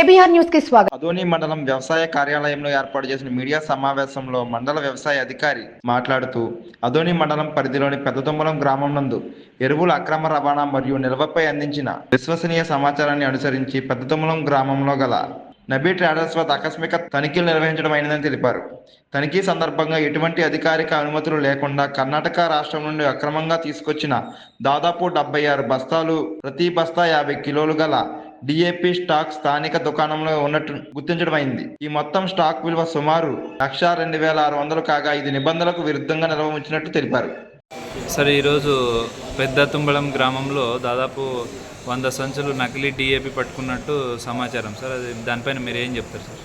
KBR న్యూస్కి స్వాగతం. అదోని మండలం వ్యవసాయ కార్యాలయంలో ఏర్పాటు చేసిన మీడియా సమావేశంలో మండల వ్యవసాయ అధికారి మాట్లాడుతూ అదోని మండలం పరిధిలోని పెద్దతుమ్మలం గ్రామం నందు ఎరువుల అక్రమ రవాణా మరియు నిల్వపై అందించిన విశ్వసనీయ సమాచారాన్ని అనుసరించి పెద్దదొమ్మలం గ్రామంలో గల నబీ ట్రాడర్స్ వద్ద ఆకస్మిక తనిఖీలు నిర్వహించడం అయినదని తెలిపారు. తనిఖీ సందర్భంగా ఎటువంటి అధికారిక అనుమతులు లేకుండా కర్ణాటక రాష్ట్రం నుండి అక్రమంగా తీసుకొచ్చిన దాదాపు డెబ్బై ఆరు బస్తాలు ప్రతి బస్తా యాభై కిలోలు గల డిఏపి స్టాక్ స్థానిక దుకాణంలో ఉన్నట్టు గుర్తించడం అయింది. ఈ మొత్తం స్టాక్ విలువ సుమారు లక్ష రెండు వేల ఆరు వందలు కాగా ఇది నిబంధనలకు విరుద్ధంగా నిల్వ ఉంచినట్టు తెలిపారు. సార్ ఈరోజు పెద్ద తుంబళం గ్రామంలో దాదాపు వంద సంచులు నకిలీ డిఏపి పట్టుకున్నట్టు సమాచారం సార్. అది దానిపైన మీరు ఏం చెప్తారు సార్?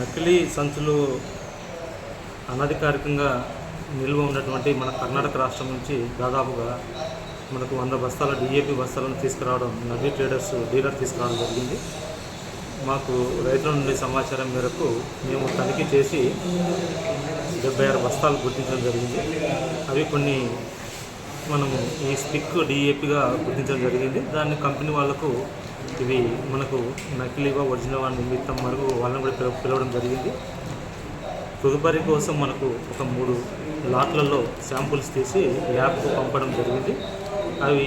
నకిలీ సంచులు అనధికారికంగా నిల్వ ఉన్నటువంటి మన కర్ణాటక రాష్ట్రం నుంచి దాదాపుగా మనకు వంద బస్తాల డిఏపి బస్తాలను తీసుకురావడం నబీ ట్రేడర్స్ డీలర్ తీసుకురావడం జరిగింది. మాకు రైతుల నుండి సమాచారం మేరకు మేము తనిఖీ చేసి డెబ్బై ఆరు బస్తాలు గుర్తించడం జరిగింది. అవి కొన్ని మనము ఈ స్టిక్ డిఏపిగా గుర్తించడం జరిగింది. దాన్ని కంపెనీ వాళ్ళకు ఇవి మనకు నకిలీగా ఒరిజినల్ అని నిమిత్తం మనకు వాళ్ళని కూడా పిలవడం జరిగింది. తదుపరి కోసం మనకు ఒక మూడు లాట్లలో శాంపుల్స్ తీసి ల్యాబ్కు పంపడం జరిగింది. అవి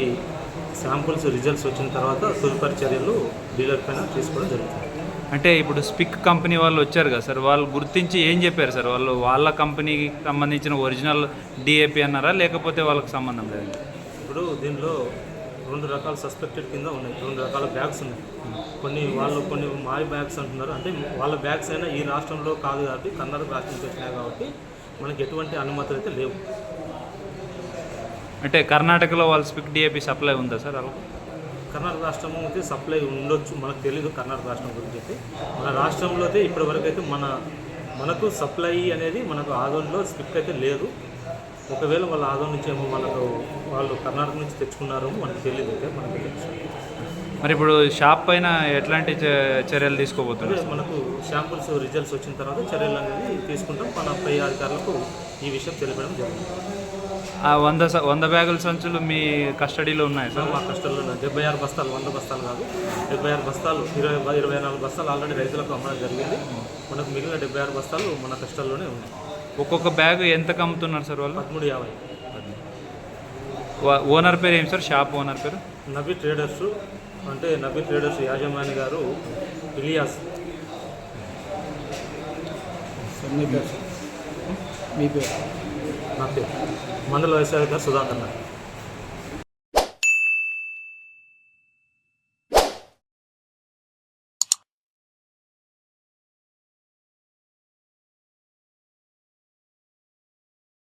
శాంపుల్స్ రిజల్ట్స్ వచ్చిన తర్వాత తదుపరి చర్యలు డీలర్ పైన తీసుకోవడం జరుగుతుంది. అంటే ఇప్పుడు స్పిక్ కంపెనీ వాళ్ళు వచ్చారు కదా సార్ వాళ్ళు గుర్తించి ఏం చెప్పారు సార్? వాళ్ళు వాళ్ళ కంపెనీకి సంబంధించిన ఒరిజినల్ డిఏపి అన్నారా? లేకపోతే వాళ్ళకి సంబంధం లేదు? ఇప్పుడు దీనిలో రెండు రకాల సస్పెక్టెడ్ కింద ఉన్నాయి. రెండు రకాల బ్యాగ్స్ ఉన్నాయి. కొన్ని వాళ్ళు కొన్ని మాయ బ్యాగ్స్ అంటున్నారు. అంటే వాళ్ళ బ్యాగ్స్ అయినా ఈ రాష్ట్రంలో కాదు కాబట్టి కర్ణాటక రాష్ట్రం కాబట్టి మనకి ఎటువంటి అనుమతులు అయితే లేవు. అంటే కర్ణాటకలో వాళ్ళ స్పిక్ డిఏపి సప్లై ఉందా సార్ అలా? కర్ణాటక రాష్ట్రం అయితే సప్లై ఉండొచ్చు. మనకు తెలియదు కర్ణాటక రాష్ట్రం గురించి అయితే. మన రాష్ట్రంలో అయితే ఇప్పటివరకు అయితే మన మనకు సప్లై అనేది మనకు ఆదోన్లో స్పిక్ అయితే లేదు. ఒకవేళ వాళ్ళ ఆదోన్ నుంచి ఏమో మనకు వాళ్ళు కర్ణాటక నుంచి తెచ్చుకున్నారేమో మనకు తెలియదు అయితే మనకు తెలుసు మరి ఇప్పుడు షాప్ పైన ఎట్లాంటి చర్యలు తీసుకోబోతున్నారు మనకు శాంపుల్స్ రిజల్ట్స్ వచ్చిన తర్వాత చర్యలు అనేది తీసుకుంటాం. మన పై అధికారులకు ఈ విషయం తెలిపడం జరుగుతుంది. ఆ వంద స- వంద బ్యాగుల సంచులు మీ కస్టడీలో ఉన్నాయి సార్? మా ఉన్న డెబ్బై ఆరు బస్తాలు వంద బస్తాలు కాదు. డెబ్బై ఆరు బస్తాలు ఇరవై ఇరవై నాలుగు బస్తాలు ఆల్రెడీ రైతులకు అమ్మడం జరిగింది. మనకు మిగిలిన డెబ్బై ఆరు బస్తాలు మన కష్టాల్లోనే ఉన్నాయి. ఒక్కొక్క బ్యాగ్ ఎంత అమ్ముతున్నారు సార్ వాళ్ళు? పదమూడు యాభై. వా- ఓనర్ పేరు ఏం సార్? షాప్ ఓనర్ పేరు? నబీ ట్రేడర్స్ అంటే నబీ ట్రేడర్స్ యాజమాని గారు ఇలియాస్. మీ పేరు? నా పేరు. మండల వ్యవసాయ సుధాకర్